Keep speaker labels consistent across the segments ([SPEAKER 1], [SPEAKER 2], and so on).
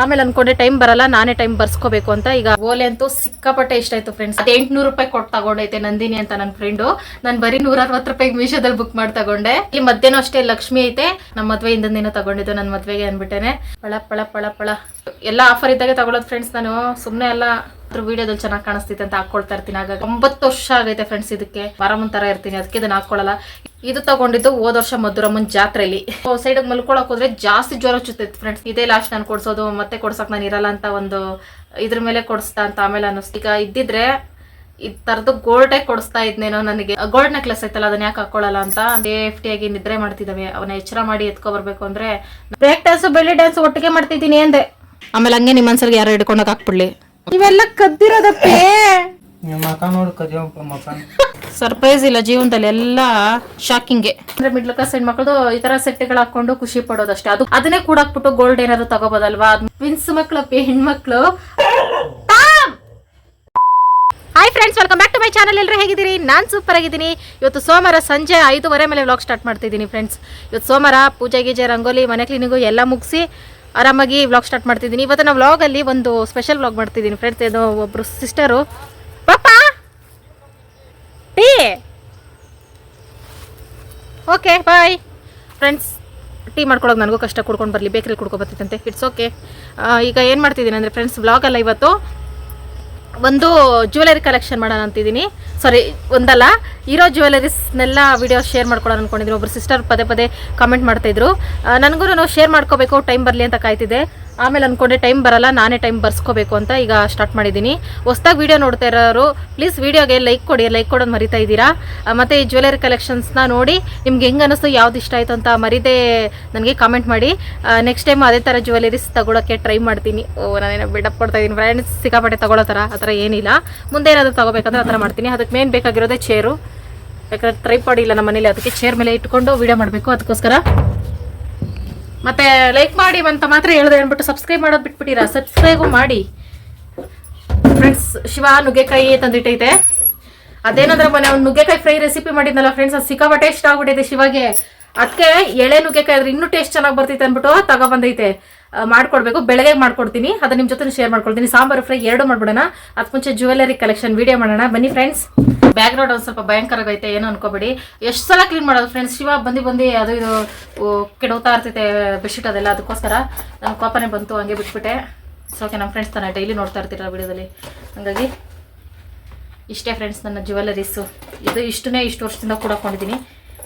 [SPEAKER 1] ಆಮೇಲೆ ಅನ್ಕೊಂಡೆ ಟೈಮ್ ಬರಲ್ಲ, ನಾನೇ ಟೈಮ್ ಬರ್ಸ್ಕೋಬೇಕು ಅಂತ. ಈಗ ಓಲೆ ಅಂತೂ ಸಿಕ್ಕಾಪಟ್ಟೆ ಇಷ್ಟ ಆಯ್ತು ಫ್ರೆಂಡ್ಸ್ ಅದು ಎಂಟ್ನೂರು ರೂಪಾಯಿ ಕೊಟ್ಟು ತಗೊಂಡೈತೆ ನಂದಿನಿ ಅಂತ ನನ್ನ ಫ್ರೆಂಡು ನಾನು ಬರೀ ನೂರ ಅರವತ್ತು ರೂಪಾಯಿ ಮೀಶೋದಲ್ಲಿ ಬುಕ್ ಮಾಡಿ ತಗೊಂಡೆ. ಇಲ್ಲಿ ಮಧ್ಯಾಹ್ನ ಅಷ್ಟೇ ಲಕ್ಷ್ಮಿ ಐತೆ. ನಮ್ಮ ಮದ್ವೆ ಹಿಂದಿನ ದಿನ ತಗೊಂಡಿದ್ದು ನನ್ನ ಮದ್ವೆಗೆ ಅನ್ಬಿಟ್ಟೇನೆ ಪಳ ಪಳ ಪಳ ಪಳ. ಎಲ್ಲ ಆಫರ್ ಇದ್ದಾಗೆ ತಗೊಳ್ಳೋದು ಫ್ರೆಂಡ್ಸ್ ನಾನು. ಸುಮ್ಮನೆ ಎಲ್ಲ ವಿಡಿಯೋದಲ್ಲಿ ಚೆನ್ನಾಗಿ ಕಾಣಿಸ್ತಿತ್ತು ಅಂತ ಹಾಕೊಳ್ತಾ ಇರ್ತೀನಿ. ಆಗ ಒಂಬತ್ತು ವರ್ಷ ಆಗೈತೆ ಫ್ರೆಂಡ್ಸ್ ಇದಕ್ಕೆ. ವಾರಮನ್ ತರ ಇರ್ತೀನಿ, ಅದಕ್ಕೆ ಇದನ್ನ ಹಾಕೊಳ್ಳಲ್ಲ ಇದು ತಗೊಂಡಿದ್ದು ಹೋದ ವರ್ಷ ಮಧುರಮ್ಮನ್ ಜಾತ್ರೆಯಲ್ಲಿ ಸೈಡ್ ಮಲ್ಕೊಳಕ್ ಹೋದ್ರೆ ಜಾಸ್ತಿ ಜ್ವರ ಚುತ್ತೈತೆ ಫ್ರೆಂಡ್ಸ್ ಇದೇ ಲಾಸ್ಟ್ ನಾನು ಕೊಡ್ಸೋದು, ಮತ್ತೆ ಕೊಡ್ಸಕ್ ನಾನು ಇರಲ್ಲ ಅಂತ ಒಂದು ಇದ್ರ ಮೇಲೆ ಕೊಡಿಸ್ತಾ ಅಂತ ಆಮೇಲೆ ಅನ್ನಿಸ್ತು. ಈಗ ಇದ್ದಿದ್ರೆ ಈ ತರದ್ದು ಗೋಲ್ಡೇ ಕೊಡಿಸ್ತಾ ಇದ್ನೇನೋ ನನಗೆ. ಗೋಲ್ಡ್ ನೆಕ್ಲೆಸ್ ಐತಲ್ಲ, ಅದನ್ನ ಯಾಕೆ ಹಾಕೊಳ್ಳಲ್ಲ ಅಂತ. ಸೇಫ್ಟಿ ಆಗಿ ನಿದ್ರೆ ಮಾಡ್ತಿದ್ದಾವೆ ಅವನ ಎಚ್ಚರ ಮಾಡಿ ಎತ್ಕೊ ಬರ್ಬೇಕು ಅಂದ್ರೆ. ಬ್ರೇಕ್ ಡ್ಯಾನ್ಸ್ ಬೆಳ್ಳಿ ಡ್ಯಾನ್ಸ್ ಒಟ್ಟಿಗೆ ಮಾಡ್ತಿದ್ದೀನಿ ಅಂದೆ. ಆಮೇಲೆ ಹಂಗೆ ನಿಮ್ಮ ಮನ್ಸಲ್ಲಿ ಯಾರು ಹಿಡ್ಕೊಂಡೋಗಿ ಹಾಕ್ಬಿಡ್ಲಿ. ಇವೆಲ್ಲ ಕದ್ದಿರೋದಪ್ಪೇ.
[SPEAKER 2] ನಿಮ್ಮ ಮಕ ನೋಡಿ ಕದಿಯಪ್ಪ ಮಕ.
[SPEAKER 1] ಸರ್ಪ್ರೈಸ್ ಇಲ್ಲ ಜೀವನದಲ್ಲಿ ಎಲ್ಲ ಶಾಕಿಂಗ್ಗೆ ಅಂದ್ರೆ ಮಿಡ್ಲ್ ಕ್ಲಾಸ್ ಹೆಣ್ಮಕ್ಳದು ಈ ತರ ಸೆಟ್ಗಳು ಹಾಕೊಂಡು ಖುಷಿ ಪಡೋದಷ್ಟೇ. ಅದು ಅದನ್ನೇ ಕೂಡ ಹಾಕ್ಬಿಟ್ಟು ಗೋಲ್ಡ್ ಏನಾದ್ರು ತಗೋಬೋದಲ್ವಾ? ವಿನ್ಸ್ ಮಕ್ಳಪ್ಪಿ ಹೆಣ್ಮಕ್ಳು hi friends welcome back to my channel ಎಲ್ಲರೂ ಹೇಗಿದ್ದೀರಿ? ನಾನು ಸೂಪರ್ ಆಗಿದ್ದೀನಿ. ಇವತ್ತು ಸೋಮವಾರ ಸಂಜೆ ಐದೂವರೆ ಮೇಲೆ ವ್ಲಾಗ್ ಸ್ಟಾರ್ಟ್ ಮಾಡ್ತಿದ್ದೀನಿ ಫ್ರೆಂಡ್ಸ್ ಇವತ್ತು ಸೋಮವಾರ ಪೂಜೆ ಗೀಜೆ ರಂಗೋಲಿ ಮನೆ ಕ್ಲೀನಿಂಗು ಎಲ್ಲ ಮುಗಿಸಿ ಆರಾಮಾಗಿ ವ್ಲಾಗ್ ಸ್ಟಾರ್ಟ್ ಮಾಡ್ತಿದ್ದೀನಿ. ಇವತ್ತು ನಾವು ವ್ಲಾಗಲ್ಲಿ ಒಂದು ಸ್ಪೆಷಲ್ ವ್ಲಾಗ್ ಮಾಡ್ತಿದ್ದೀನಿ ಫ್ರೆಂಡ್ಸ್ ಇದು ಒಬ್ಬರು ಸಿಸ್ಟರು ಪಾಪಾ! Tea okay bye friends tea ಮಾಡ್ಕೊಳೋದು ನನಗೂ ಕಷ್ಟ, ಕುಡ್ಕೊಂಡು ಬರಲಿ ಬೇಕ್ರಿ ಕುಡ್ಕೊ ಬರ್ತಿತ್ತಂತೆ ಇಟ್ಸ್ ಓಕೆ ಈಗ ಏನು ಮಾಡ್ತಿದ್ದೀನಿ ಅಂದರೆ ಫ್ರೆಂಡ್ಸ್ ವ್ಲಾಗಲ್ಲ ಇವತ್ತು. ಒಂದು ಜ್ಯುವೆಲರಿ ಕಲೆಕ್ಷನ್ ಮಾಡೋಣ ಅಂತಿದ್ದೀನಿ. ಸಾರಿ ಒಂದಲ್ಲ. ಇರೋ ಜ್ಯುವೆಲರೀಸ್ನೆಲ್ಲ ವಿಡಿಯೋ ಶೇರ್ ಮಾಡ್ಕೊಳ್ಳೋಣ ಅಂದ್ಕೊಂಡಿದ್ರು ಒಬ್ರು ಸಿಸ್ಟರ್ ಪದೇ ಪದೇ ಕಮೆಂಟ್ ಮಾಡ್ತಾಯಿದ್ರು ನನಗೂ ಶೇರ್ ಮಾಡ್ಕೋಬೇಕು ಟೈಮ್ ಬರಲಿ ಅಂತ ಕಾಯ್ತಿದ್ದೆ. ಆಮೇಲೆ ಅಂದ್ಕೊಂಡೆ ಟೈಮ್ ಬರಲ್ಲ, ನಾನೇ ಟೈಮ್ ಬರ್ಸ್ಕೋಬೇಕು ಅಂತ ಈಗ ಸ್ಟಾರ್ಟ್ ಮಾಡಿದ್ದೀನಿ. ಹೊಸ್ದಾಗಿ ವೀಡಿಯೋ ನೋಡ್ತಾ ಇರೋರು ಪ್ಲೀಸ್ ವೀಡಿಯೋಗೆ ಲೈಕ್ ಕೊಡಿ ಲೈಕ್ ಕೊಡೋದು ಮರಿತಾ ಇದ್ದೀರಾ? ಮತ್ತು ಈ ಜ್ಯುವೆಲರಿ ಕಲೆಕ್ಷನ್ಸ್ನ ನೋಡಿ ನಿಮ್ಗೆ ಹೆಂಗೆ ಅನ್ನಿಸ್ತು ಯಾವ್ದು ಇಷ್ಟ ಆಯಿತು ಅಂತ ಮರಿದೇ ನನಗೆ ಕಾಮೆಂಟ್ ಮಾಡಿ. ನೆಕ್ಸ್ಟ್ ಟೈಮ್ ಅದೇ ಥರ ಜ್ಯುವೆಲರೀಸ್ ತಗೊಳ್ಳೋಕ್ಕೆ ಟ್ರೈ ಮಾಡ್ತೀನಿ. ಓ, ನಾನೇನೋ ಬಿಡಪ್ ಕೊಡ್ತಾ ಇದ್ದೀನಿ. ಫ್ರೆಂಡ್ಸ್ ಸಿಕ್ಕಾಪಟ್ಟೆ ತಗೊಳ್ಳೋ ಥರ ಆ ಥರ ಏನಿಲ್ಲ. ಮುಂದೆ ಏನಾದರೂ ತಗೋಬೇಕಂದ್ರೆ ಆ ಥರ ಮಾಡ್ತೀನಿ. ಅದಕ್ಕೆ ಮೇನ್ ಬೇಕಾಗಿರೋದೇ ಚೇರು ಯಾಕಂದ್ರೆ ಟ್ರೈ ಇಲ್ಲ ನಮ್ಮ ಮನೇಲಿ, ಅದಕ್ಕೆ ಚೇರ್ ಮೇಲೆ ಇಟ್ಕೊಂಡು ವೀಡಿಯೋ ಮಾಡಬೇಕು. ಅದಕ್ಕೋಸ್ಕರ ಮತ್ತೆ ಲೈಕ್ ಮಾಡಿ ಅಂತ ಮಾತ್ರ ಹೇಳ್ದೆ ಅಂದ್ಬಿಟ್ಟು ಸಬ್ಸ್ಕ್ರೈಬ್ ಮಾಡೋದು ಬಿಟ್ಬಿಟ್ಟಿರಾ? ಸಬ್ಸ್ಕ್ರೈಬ್ ಮಾಡಿ. ಫ್ರೆಂಡ್ಸ್ ಶಿವ ನುಗ್ಗೆಕಾಯಿ ತಂದಿಟ್ಟೈತೆ ಅದೇನಂದ್ರೆ ಮೊನ್ನೆ ಅವ್ನು ನುಗ್ಗೆಕಾಯಿ ಫ್ರೈ ರೆಸಿಪಿ ಮಾಡಿದ್ನಲ್ಲ ಫ್ರೆಂಡ್ಸ್ ಅದು ಸಿಕ್ಕಾಪಟ್ಟೆ ಟೇಸ್ಟ್ ಆಗ್ಬಿಟ್ಟೈತೆ ಶಿವಗೆ. ಅದಕ್ಕೆ ಎಳೆ ನುಗ್ಗೆಕಾಯಿ ಆದ್ರೆ ಇನ್ನೂ ಟೇಸ್ಟ್ ಚೆನ್ನಾಗಿ ಬರ್ತೈತೆ ಅಂದ್ಬಿಟ್ಟು ತಗೊಬಂದೈತೆ. ಮಾಡ್ಕೊಡ್ಬೇಕು. ಬೆಳಗ್ಗೆ ಮಾಡ್ಕೊಡ್ತೀನಿ. ಅದು ನಿಮ್ಮ ಜೊತೆ ಶೇರ್ ಮಾಡ್ಕೊಡ್ತೀನಿ ಸಾಂಬಾರು ಫ್ರೈ ಎರಡು ಮಾಡ್ಬಿಡೋಣ. ಅದಕ್ಕೆ ಮುಂಚೆ ಜ್ಯುವೆಲರಿ ಕಲೆಕ್ಷನ್ ವಿಡಿಯೋ ಮಾಡೋಣ. ಬನ್ನಿ ಫ್ರೆಂಡ್ಸ್ ಬ್ಯಾಕ್ ಗ್ರೌಂಡ್ ಒಂದು ಸ್ವಲ್ಪ ಭಯಂಕರ ಆಗೈತೆ ಏನು ಅನ್ಕೋಬೇಡಿ. ಎಷ್ಟು ಸಲ ಕ್ಲೀನ್ ಮಾಡೋದು ಫ್ರೆಂಡ್ಸ್ ಶಿವ ಬಂದು ಬಂದು ಅದು ಇದು ಕೆಡೋತಾ ಇರ್ತೈತೆ ಬೆಡ್ಶೀಟ್ ಅದೆಲ್ಲ. ಅದಕ್ಕೋಸ್ಕರ ನನ್ನ ಕೋಪನೆ ಬಂತು. ಹಂಗೆ ಬಿಟ್ಬಿಟ್ಟೆ. ಸೊ ಓಕೆ ನಮ್ಮ ಫ್ರೆಂಡ್ಸ್ ತಾನೆ ಡೈಲಿ ನೋಡ್ತಾ ಇರ್ತೀರ ವಿಡಿಯೋದಲ್ಲಿ ಹಾಗಾಗಿ ಇಷ್ಟೇ ಫ್ರೆಂಡ್ಸ್ ನನ್ನ ಜ್ಯುವೆಲರೀಸು ಇದು ಇಷ್ಟನ್ನೇ ಇಷ್ಟು ವರ್ಷದಿಂದ ಕೂಡ ಹಾಕೊಂಡಿದ್ದೀನಿ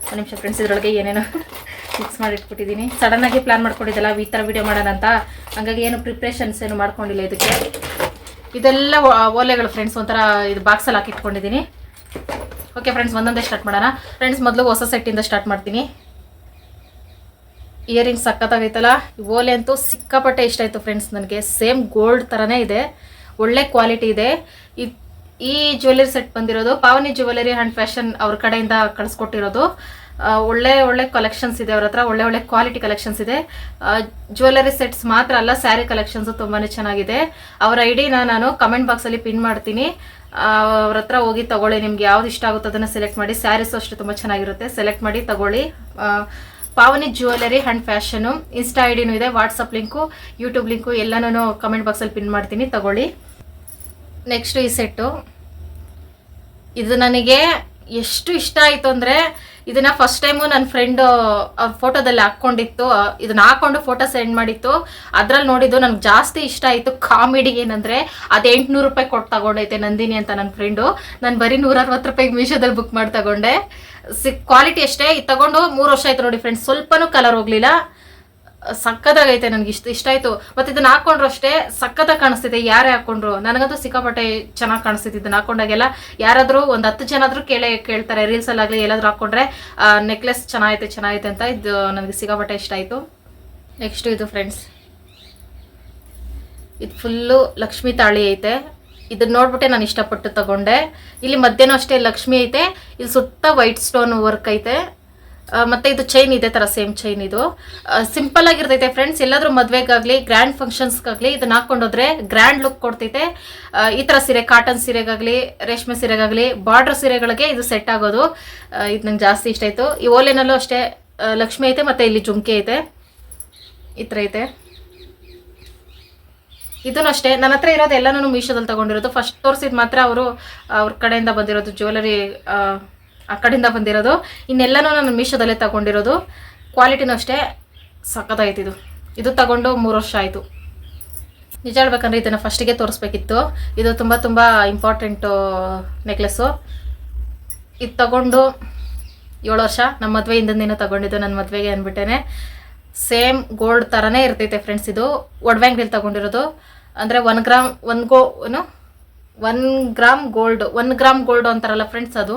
[SPEAKER 1] ಒಂದು ನಿಮಿಷ ಫ್ರೆಂಡ್ಸ್ ಇದರೊಳಗೆ ಏನೇನೋ. ಮಿಕ್ಸ್ ಮಾಡಿ ಸಡನ್ ಸಡನ್ನಾಗಿ ಪ್ಲ್ಯಾನ್ ಮಾಡ್ಕೊಂಡಿದ್ದಲ್ಲ, ಈ ಥರ ವಿಡಿಯೋ ಮಾಡೋಣ ಅಂತ. ಹಂಗಾಗಿ ಏನು ಪ್ರಿಪ್ರೇಷನ್ಸ್ ಏನು ಮಾಡ್ಕೊಂಡಿಲ್ಲ ಇದಕ್ಕೆ. ಇದೆಲ್ಲ ಓಲೆಗಳು ಫ್ರೆಂಡ್ಸ್ ಒಂಥರ ಇದು ಬಾಕ್ಸಲ್ಲಿ ಹಾಕಿ ಇಟ್ಕೊಂಡಿದ್ದೀನಿ ಓಕೆ ಫ್ರೆಂಡ್ಸ್ ಒಂದೊಂದೇ ಸ್ಟಾರ್ಟ್ ಮಾಡೋಣ. ಫ್ರೆಂಡ್ಸ್ ಮೊದಲು ಹೊಸ ಸೆಟ್ಟಿಂದ ಸ್ಟಾರ್ಟ್ ಮಾಡ್ತೀನಿ. ಇಯರಿಂಗ್ಸ್ ಸಕ್ಕತ್ತಾಗೈತಲ್ಲ ಓಲೆ ಅಂತೂ ಸಿಕ್ಕಾಪಟ್ಟೆ ಇಷ್ಟ ಆಯಿತು ಫ್ರೆಂಡ್ಸ್ ನನಗೆ. ಸೇಮ್ ಗೋಲ್ಡ್ ಥರನೇ ಇದೆ. ಒಳ್ಳೆ ಕ್ವಾಲಿಟಿ ಇದೆ. ಈ ಜ್ಯುವೆಲ್ಲರಿ ಸೆಟ್ ಬಂದಿರೋದು ಪಾವನಿ ಜ್ಯುವೆಲ್ಲರಿ ಆ್ಯಂಡ್ ಫ್ಯಾಷನ್ ಅವ್ರ ಕಡೆಯಿಂದ ಕಳಿಸ್ಕೊಟ್ಟಿರೋದು. ಒಳ್ಳೆ ಒಳ್ಳೆ ಕಲೆಕ್ಷನ್ಸ್ ಇದೆ ಅವ್ರ ಹತ್ರ, ಒಳ್ಳೆ ಒಳ್ಳೆ ಕ್ವಾಲಿಟಿ ಕಲೆಕ್ಷನ್ಸ್ ಇದೆ. ಜ್ಯುವೆಲರಿ ಸೆಟ್ಸ್ ಮಾತ್ರ ಅಲ್ಲ ಸ್ಯಾರಿ ಕಲೆಕ್ಷನ್ಸ್ ತುಂಬಾ ಚೆನ್ನಾಗಿದೆ. ಅವರ ಐಡಿನ ನಾನು ಕಮೆಂಟ್ ಬಾಕ್ಸಲ್ಲಿ ಪಿನ್ ಮಾಡ್ತೀನಿ. ಅವ್ರ ಹತ್ರ ಹೋಗಿ ತಗೊಳ್ಳಿ, ನಿಮ್ಗೆ ಯಾವ್ದು ಇಷ್ಟ ಆಗುತ್ತೆ ಅದನ್ನು ಸೆಲೆಕ್ಟ್ ಮಾಡಿ. ಸ್ಯಾರೀಸು ಅಷ್ಟೇ ತುಂಬ ಚೆನ್ನಾಗಿರುತ್ತೆ ಸೆಲೆಕ್ಟ್ ಮಾಡಿ ತಗೊಳ್ಳಿ. Pavani jewellery and fashion Insta I ಡಿನೂ ಇದೆ ವಾಟ್ಸಪ್ ಲಿಂಕು ಯೂಟ್ಯೂಬ್ ಲಿಂಕು ಎಲ್ಲನೂ ಕಮೆಂಟ್ ಬಾಕ್ಸಲ್ಲಿ ಪಿನ್ ಮಾಡ್ತೀನಿ, ತಗೊಳ್ಳಿ. ನೆಕ್ಸ್ಟ್ ಈ ಸೆಟ್ಟು ಇದು ನನಗೆ ಎಷ್ಟು ಇಷ್ಟ ಆಯಿತು ಅಂದರೆ ಇದನ್ನ ಫಸ್ಟ್ ಟೈಮು ನನ್ನ ಫ್ರೆಂಡು ಫೋಟೋದಲ್ಲಿ ಹಾಕ್ಕೊಂಡಿತ್ತು. ಇದನ್ನ ಹಾಕೊಂಡು ಫೋಟೋ ಸೆಂಡ್ ಮಾಡಿತ್ತು. ಅದ್ರಲ್ಲಿ ನೋಡಿದ್ದು ನನಗೆ ಜಾಸ್ತಿ ಇಷ್ಟ ಆಯಿತು ಕಾಮಿಡಿ ಏನಂದರೆ ಅದು ಎಂಟುನೂರು ರೂಪಾಯಿ ಕೊಟ್ಟು ತಗೊಂಡೈತೆ ನಂದಿನಿ ಅಂತ ನನ್ನ ಫ್ರೆಂಡು ನಾನು ಬರೀ ನೂರ ಅರವತ್ತು ರೂಪಾಯಿಗೆ ಮೀಶೋದಲ್ಲಿ ಬುಕ್ ಮಾಡಿ ತಗೊಂಡೆ ಕ್ವಾಲಿಟಿ ಅಷ್ಟೇ ಇದು ತಗೊಂಡು ಮೂರು ವರ್ಷ ಆಯ್ತು ನೋಡಿ ಫ್ರೆಂಡ್ಸ್ ಸ್ವಲ್ಪನೂ ಕಲರ್ ಹೋಗಲಿಲ್ಲ. ಸಕ್ಕತ್ತಾಗೈತೆ, ನನಗೆ ಇಷ್ಟ ಇಷ್ಟ ಆಯ್ತು. ಮತ್ತೆ ಇದನ್ನ ಹಾಕೊಂಡ್ರು ಅಷ್ಟೇ ಸಕ್ಕತ್ತಾಗಿ ಕಾಣಿಸ್ತಿದೆ, ಯಾರೇ ಹಾಕೊಂಡ್ರು? ನನಗಂತೂ ಸಿಕ್ಕಾಪಟ್ಟೆ ಚೆನ್ನಾಗಿ ಕಾಣಿಸ್ತಿತ್ತು ಇದನ್ನ ಹಾಕೊಂಡಾಗೆಲ್ಲ. ಯಾರಾದರೂ ಒಂದು ಹತ್ತು ಜನ ಆದ್ರೂ ಕೇಳೇ, ಕೇಳ್ತಾರೆ ರೀಲ್ಸ್ ಆಗಲಿ ಎಲ್ಲಾದ್ರೂ ಹಾಕೊಂಡ್ರೆ ನೆಕ್ಲೆಸ್ ಚೆನ್ನಾಗೈತೆ ಚೆನ್ನಾಗೈತೆ ಅಂತ ಇದು ನನಗೆ ಸಿಕ್ಕಾಪಟ್ಟೆ ಇಷ್ಟ ಆಯ್ತು. ನೆಕ್ಸ್ಟ್ ಇದು ಫ್ರೆಂಡ್ಸ್ ಇದು ಫುಲ್ಲು ಲಕ್ಷ್ಮಿ ತಾಳಿ ಐತೆ. ಇದನ್ನ ನೋಡ್ಬಿಟ್ಟೆ ನಾನು ಇಷ್ಟಪಟ್ಟು ತಗೊಂಡೆ. ಇಲ್ಲಿ ಮಧ್ಯಾಹ್ನ ಅಷ್ಟೇ ಲಕ್ಷ್ಮಿ ಐತೆ. ಇಲ್ಲಿ ಸುತ್ತ ವೈಟ್ ಸ್ಟೋನ್ ವರ್ಕ್ ಐತೆ. ಮತ್ತೆ ಇದು ಚೈನ್ ಇದೆ ತರ ಸೇಮ್ ಚೈನ್ ಇದು. ಸಿಂಪಲ್ ಆಗಿರ್ತೈತೆ ಫ್ರೆಂಡ್ಸ್ ಎಲ್ಲಾದ್ರೂ ಮದ್ವೆಗಾಗ್ಲಿ ಗ್ರ್ಯಾಂಡ್ ಫಂಕ್ಷನ್ಸ್ಗಾಗಲಿ ಇದನ್ನ ಹಾಕೊಂಡೋದ್ರೆ ಗ್ರ್ಯಾಂಡ್ ಲುಕ್ ಕೊಡ್ತೈತೆ. ಈ ತರ ಸೀರೆ ಕಾಟನ್ ಸೀರೆಗಾಗ್ಲಿ, ರೇಷ್ಮೆ ಸೀರೆಗಾಗ್ಲಿ ಬಾರ್ಡರ್ ಸೀರೆಗಳಿಗೆ ಇದು ಸೆಟ್ ಆಗೋದು. ಇದು ನಂಗೆ ಜಾಸ್ತಿ ಇಷ್ಟ ಆಯ್ತು. ಈ ಓಲೆನಲ್ಲೂ ಅಷ್ಟೇ ಲಕ್ಷ್ಮಿ ಐತೆ ಮತ್ತೆ ಇಲ್ಲಿ ಜುಮ್ಕೆ ಐತೆ. ಈ ಥರ ಐತೆ. ಇದನ್ನು ಅಷ್ಟೇ. ನನ್ನ ಹತ್ರ ಇರೋದು ಎಲ್ಲನೂ ಮೀಶೋದಲ್ಲಿ ತಗೊಂಡಿರೋದು. ಫಸ್ಟ್ ತೋರಿಸಿದ ಮಾತ್ರ ಅವರು, ಅವ್ರ ಕಡೆಯಿಂದ ಬಂದಿರೋದು. ಜ್ಯುವೆಲರಿ ಆ ಕಡೆಯಿಂದ ಬಂದಿರೋದು. ಇನ್ನೆಲ್ಲನೂ ನಾನು ಮೀಶೋದಲ್ಲೇ ತಗೊಂಡಿರೋದು. ಕ್ವಾಲಿಟಿನೂ ಅಷ್ಟೇ ಸಖತ್ತಾಯ್ತು ಇದು. ಇದು ತಗೊಂಡು ಮೂರು ವರ್ಷ ಆಯಿತು. ನಿಜ ಹೇಳ್ಬೇಕಂದ್ರೆ ಇದನ್ನು ಫಸ್ಟಿಗೆ ತೋರಿಸ್ಬೇಕಿತ್ತು. ಇದು ತುಂಬ ತುಂಬ ಇಂಪಾರ್ಟೆಂಟು ನೆಕ್ಲೆಸ್ಸು ಇದು ತಗೊಂಡು ಏಳು ವರ್ಷ. ನಮ್ಮ ಮದುವೆ ಹಿಂದಿನ ದಿನ ತಗೊಂಡಿದ್ದು ನನ್ನ ಮದುವೆಗೆ ಅಂದ್ಬಿಟ್ಟೇನೆ. ಸೇಮ್ ಗೋಲ್ಡ್ ಥರನೇ ಇರ್ತೈತೆ ಫ್ರೆಂಡ್ಸ್ ಇದು. ಒಡವ್ಯಾಂಗ್ರಲ್ಲಿ ತಗೊಂಡಿರೋದು. ಅಂದರೆ ಒನ್ ಗ್ರಾಮ್ ಒನ್ ಗೋ ಏನು? One gram gold one gram gold ಅಂತಾರಲ್ಲ ಫ್ರೆಂಡ್ಸ್ ಅದು.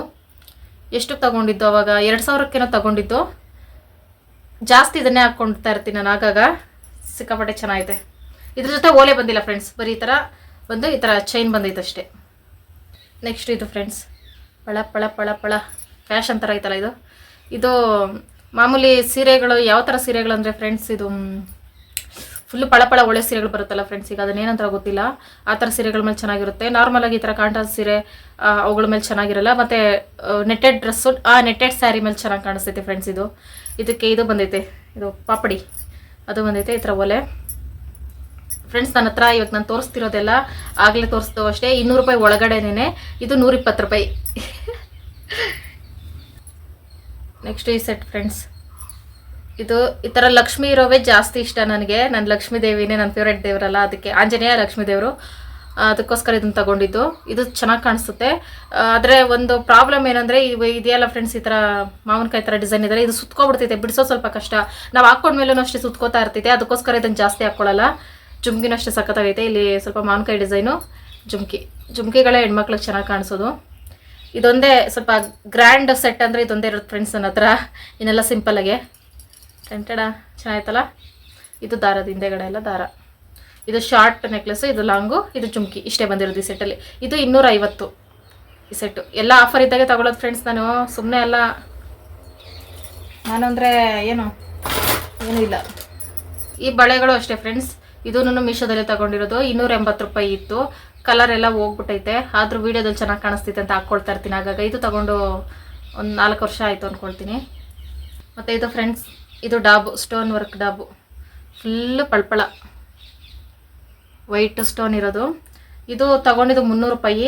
[SPEAKER 1] ಎಷ್ಟು ತಗೊಂಡಿದ್ದು? ಅವಾಗ ಎರಡು ಸಾವಿರಕ್ಕೇನೋ ತಗೊಂಡಿದ್ದು. ಜಾಸ್ತಿ ಇದನ್ನೇ ಹಾಕ್ಕೊಳ್ತಾ ಇರ್ತೀನಿ ನಾನು ಆಗಾಗ. ಸಿಕ್ಕಾಪಟ್ಟೆ ಚೆನ್ನಾಗಿದೆ ಇದ್ರ ಜೊತೆ ಓಲೆ ಬಂದಿಲ್ಲ ಫ್ರೆಂಡ್ಸ್ ಬರೀ ಈ ಥರ ಬಂದು ಈ ಥರ ಚೈನ್ ಬಂದಿತ್ತು ಅಷ್ಟೇ. ನೆಕ್ಸ್ಟ್ ಇದು ಫ್ರೆಂಡ್ಸ್ ಪಳ ಪಳ ಪಳ ಪಳ. ಫ್ಯಾಷನ್ ಥರ ಐತಲ್ಲ ಇದು. ಇದು ಮಾಮೂಲಿ ಸೀರೆಗಳು, ಯಾವ ಥರ ಸೀರೆಗಳು ಅಂದರೆ ಫ್ರೆಂಡ್ಸ್ ಇದು ಫುಲ್ಲು ಪಳಪಳ ಪಳ ಒಳ್ಳೆ ಸೀರೆಗಳು ಬರುತ್ತಲ್ಲ ಫ್ರೆಂಡ್ಸ್ ಈಗ ಅದನ್ನೇನಂತರ ಗೊತ್ತಿಲ್ಲ. ಆ ಥರ ಸೀರೆಗಳ ಮೇಲೆ ಚೆನ್ನಾಗಿರುತ್ತೆ. ನಾರ್ಮಲಾಗಿ ಈ ಥರ ಕಾಂಟ್ರಾಸ್ಟ್ ಸೀರೆ ಅವುಗಳ ಮೇಲೆ ಚೆನ್ನಾಗಿರಲ್ಲ. ಮತ್ತು ನೆಟ್ಟೆಡ್ ಡ್ರೆಸ್ಸು ಆ ನೆಟ್ಟೆಡ್ ಸ್ಯಾರಿ ಮೇಲೆ ಚೆನ್ನಾಗಿ ಕಾಣಿಸ್ತೈತೆ ಫ್ರೆಂಡ್ಸ್ ಇದು. ಇದಕ್ಕೆ ಇದು ಬಂದೈತೆ. ಇದು ಪಾಪಡಿ. ಅದು ಬಂದೈತೆ ಈ ಥರ ಒಲೆ. ಫ್ರೆಂಡ್ಸ್ ನನ್ನ ಹತ್ರ ಇವಾಗ ನಾನು ತೋರಿಸ್ತಿರೋದೆಲ್ಲ ಆಗಲೇ ತೋರಿಸ್ತು ಅಷ್ಟೇ. ಇನ್ನೂರು ರೂಪಾಯಿ ಒಳಗಡೆನೇ ಇದು ನೂರಿಪ್ಪತ್ತು ರೂಪಾಯಿ. ನೆಕ್ಸ್ಟ್ ಈ ಸೆಟ್ ಫ್ರೆಂಡ್ಸ್ ಇದು ಈ ಥರ ಲಕ್ಷ್ಮಿ ಇರೋವೇ ಜಾಸ್ತಿ ಇಷ್ಟ ನನಗೆ. ನನ್ನ ಲಕ್ಷ್ಮೀ ದೇವಿನೇ ನನ್ನ ಫೇವ್ರೆಟ್ ದೇವರಲ್ಲ. ಅದಕ್ಕೆ ಆಂಜನೇಯ ಲಕ್ಷ್ಮೀ ದೇವರು. ಅದಕ್ಕೋಸ್ಕರ ಇದನ್ನ ತಗೊಂಡಿದ್ದು. ಇದು ಚೆನ್ನಾಗಿ ಕಾಣಿಸುತ್ತೆ. ಆದರೆ ಒಂದು ಪ್ರಾಬ್ಲಮ್ ಏನಂದರೆ ಇದೆಯಲ್ಲ ಫ್ರೆಂಡ್ಸ್ ಈ ಥರ ಮಾವಿನಕಾಯಿ ಥರ ಡಿಸೈನ್ ಇದ್ದಾರೆ ಇದು ಸುತ್ಕೊಬಿಡ್ತೈತೆ. ಬಿಡಿಸೋ ಸ್ವಲ್ಪ ಕಷ್ಟ. ನಾವು ಹಾಕೊಂಡ್ಮೇಲೂ ಅಷ್ಟೇ ಸುತ್ಕೋತಾ ಇರ್ತೈತೆ ಅದಕ್ಕೋಸ್ಕರ ಇದನ್ನು ಜಾಸ್ತಿ ಹಾಕ್ಕೊಳ್ಳಲ್ಲ ಜುಮ್ಕಿನೂ ಅಷ್ಟೇ ಸಖತ್ತಾಗೈತೆ. ಇಲ್ಲಿ ಸ್ವಲ್ಪ ಮಾವಿನಕಾಯಿ ಡಿಸೈನು ಜುಮ್ಕಿ. ಜುಮ್ಕಿಗಳೇ ಹೆಣ್ಮಕ್ಳಿಗೆ ಚೆನ್ನಾಗಿ ಕಾಣಿಸೋದು. ಇದೊಂದೇ ಸ್ವಲ್ಪ ಗ್ರ್ಯಾಂಡ್ ಸೆಟ್ ಅಂದರೆ ಇದೊಂದೇ ಇರುತ್ತೆ ಫ್ರೆಂಡ್ಸ್ ನನ್ನ ಹತ್ರ. ಇನ್ನೆಲ್ಲ ಸಿಂಪಲ್ಲಾಗೆ ಟೆಂಟೆಡ ಚೆನ್ನಾಯ್ತಲ್ಲ? ಇದು ದಾರದ ಹಿಂದೆಗಡೆ ಎಲ್ಲ ದಾರ. ಇದು ಶಾರ್ಟ್ ನೆಕ್ಲೆಸ್ ಇದು ಲಾಂಗು ಇದು ಚುಮ್ಕಿ. ಇಷ್ಟೇ ಬಂದಿರೋದು ಈ ಸೆಟ್ಟಲ್ಲಿ ಇದು ಇನ್ನೂರ ಐವತ್ತು ಈ ಸೆಟ್ಟು ಎಲ್ಲ ಆಫರ್ ಇದ್ದಾಗೆ ತಗೊಳ್ಳೋದು ಫ್ರೆಂಡ್ಸ್ ನಾನು. ಸುಮ್ಮನೆ ಎಲ್ಲ ನಾನು ಅಂದರೆ ಏನು? ಏನೂ ಇಲ್ಲ. ಈ ಬಳೆಗಳು ಅಷ್ಟೇ ಫ್ರೆಂಡ್ಸ್ ಇದೂ ಮೀಶೋದಲ್ಲಿ ತಗೊಂಡಿರೋದು. ಇನ್ನೂರ ಎಂಬತ್ತು ರೂಪಾಯಿ ಇತ್ತು. ಕಲರ್ ಎಲ್ಲ ಹೋಗ್ಬಿಟ್ಟೈತೆ. ಆದರೂ ವೀಡಿಯೋದಲ್ಲಿ ಚೆನ್ನಾಗಿ ಕಾಣಿಸ್ತೈತೆ ಅಂತ ಹಾಕ್ಕೊಳ್ತಾ ಇರ್ತೀನಿ. ಆಗಾಗ ಇದು ತಗೊಂಡು ಒಂದು ನಾಲ್ಕು ವರ್ಷ ಆಯಿತು ಅಂದ್ಕೊಳ್ತೀನಿ ಮತ್ತು ಇದು ಫ್ರೆಂಡ್ಸ್ ಇದು ಡಾಬು ಸ್ಟೋನ್ ವರ್ಕ್ ಡಾಬು. ಫುಲ್ಲು ಪಳ್ಪಳ. ವೈಟ್ ಸ್ಟೋನ್ ಇರೋದು. ಇದು ತಗೊಂಡಿದ್ದು ಮುನ್ನೂರು ರೂಪಾಯಿ.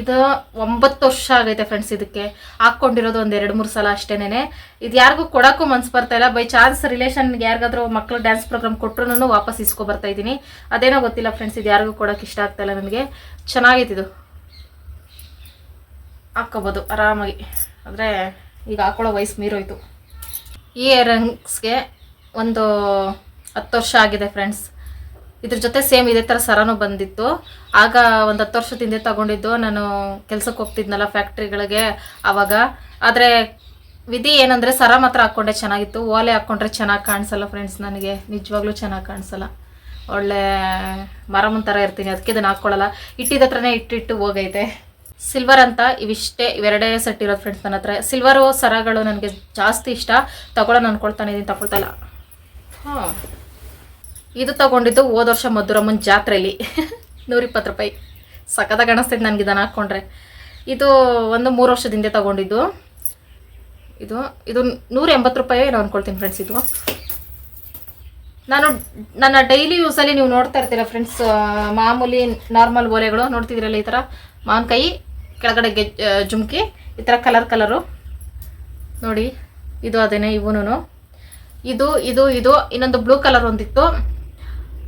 [SPEAKER 1] ಇದು ಒಂಬತ್ತು ವರ್ಷ ಆಗೈತೆ ಫ್ರೆಂಡ್ಸ್ ಇದಕ್ಕೆ. ಹಾಕ್ಕೊಂಡಿರೋದು ಒಂದು ಎರಡು ಮೂರು ಸಲ ಅಷ್ಟೇನೆ ಇದು ಯಾರಿಗೂ ಕೊಡೋಕ್ಕೂ ಮನ್ಸು ಬರ್ತಾ ಇಲ್ಲ. ಬೈ ಚಾನ್ಸ್ ರಿಲೇಷನ್ಗೆ ಯಾರಿಗಾದ್ರೂ ಮಕ್ಕಳು ಡ್ಯಾನ್ಸ್ ಪ್ರೋಗ್ರಾಮ್ ಕೊಟ್ಟರು ವಾಪಸ್ ಇಸ್ಕೊ ಬರ್ತಾ ಇದ್ದೀನಿ. ಅದೇನೋ ಗೊತ್ತಿಲ್ಲ ಫ್ರೆಂಡ್ಸ್ ಇದು ಯಾರಿಗೂ ಕೊಡೋಕೆ ಇಷ್ಟ ಆಗ್ತಾಯಿಲ್ಲ ನನಗೆ. ಚೆನ್ನಾಗೈತೆ ಇದು. ಹಾಕ್ಕೋಬೋದು, ಆರಾಮಾಗಿ. ಆದರೆ ಈಗ ಹಾಕೊಳ್ಳೋ ವಯಸ್ಸು ಮೀರೋಯ್ತು. ಈ ಇಯರಿಂಗ್ಸ್ಗೆ ಒಂದು ಹತ್ತು ವರ್ಷ ಆಗಿದೆ ಫ್ರೆಂಡ್ಸ್ ಇದ್ರ ಜೊತೆ ಸೇಮ್ ಇದೇ ಥರ ಸರನೂ ಬಂದಿತ್ತು. ಆಗ ಒಂದು ಹತ್ತು ವರ್ಷದ ಹಿಂದೆ ತಗೊಂಡಿದ್ದು. ನಾನು ಕೆಲಸಕ್ಕೆ ಹೋಗ್ತಿದ್ನಲ್ಲ ಫ್ಯಾಕ್ಟ್ರಿಗಳಿಗೆ ಆವಾಗ ಆದರೆ ವಿಧಿ ಏನಂದರೆ ಸರ ಮಾತ್ರ ಹಾಕ್ಕೊಂಡೆ ಚೆನ್ನಾಗಿತ್ತು. ಓಲೆ ಹಾಕ್ಕೊಂಡ್ರೆ ಚೆನ್ನಾಗಿ ಕಾಣಿಸಲ್ಲ ಫ್ರೆಂಡ್ಸ್ ನನಗೆ. ನಿಜವಾಗ್ಲೂ ಚೆನ್ನಾಗಿ ಕಾಣಿಸಲ್ಲ. ಒಳ್ಳೆ ಮರಮನ್ ಥರ ಇರ್ತೀನಿ. ಅದಕ್ಕೆ ಇದನ್ನು ಹಾಕ್ಕೊಳ್ಳಲ್ಲ ಇಟ್ಟಿದ ಹತ್ರನೇ ಇಟ್ಟಿಟ್ಟು ಹೋಗೈತೆ. ಸಿಲ್ವರ್ ಅಂತ ಇವಿಷ್ಟೇ ಇವೆರಡೇ ಸೆಟ್ ಇರೋದು ಫ್ರೆಂಡ್ಸ್ ನನ್ನ ಹತ್ರ. ಸಿಲ್ವರು ಸರಗಳು ನನಗೆ ಜಾಸ್ತಿ ಇಷ್ಟ. ತಗೊಳ್ಳೋಣ ಅನ್ಕೊಳ್ತಾನೆ ಇದೀನಿ ತಗೊಳ್ತಾ ಇಲ್ಲ. ಹಾಂ. ಇದು ತಗೊಂಡಿದ್ದು ಹೋದ ವರ್ಷ ಮಧುರಮ್ಮನ ಜಾತ್ರೆಯಲ್ಲಿ ನೂರಿಪ್ಪತ್ತು ರೂಪಾಯಿ. ಸಖತ್ತಾಗಿ ಕಾಣಿಸ್ತೈತೆ ನನಗೆ ಇದನ್ನು ಹಾಕ್ಕೊಂಡ್ರೆ ಇದು ಒಂದು ಮೂರು ವರ್ಷದಿಂದ ತಗೊಂಡಿದ್ದು. ಇದು ಇದು ನೂರ ಎಂಬತ್ತು ರೂಪಾಯಿ ನಾನು ಅಂದ್ಕೊಳ್ತೀನಿ ಫ್ರೆಂಡ್ಸ್ ಇದು. ನಾನು ನನ್ನ ಡೈಲಿ ಯೂಸಲ್ಲಿ ನೀವು ನೋಡ್ತಾ ಇರ್ತೀರ ಫ್ರೆಂಡ್ಸ್ ಮಾಮೂಲಿ ನಾರ್ಮಲ್ ಓಲೆಗಳು ನೋಡ್ತಿದ್ದೀರಲ್ಲ ಈ ಥರ ಮಾವಿನಕಾಯಿ ಕೆಳಗಡೆ ಗೆ ಜುಮ್ಕಿ. ಈ ಥರ ಕಲರ್ ಕಲರು. ನೋಡಿ, ಇದು ಅದೇನೆ ಇವನು ಇದು ಇದು ಇದು, ಇನ್ನೊಂದು ಬ್ಲೂ ಕಲರ್ ಒಂದಿತ್ತು.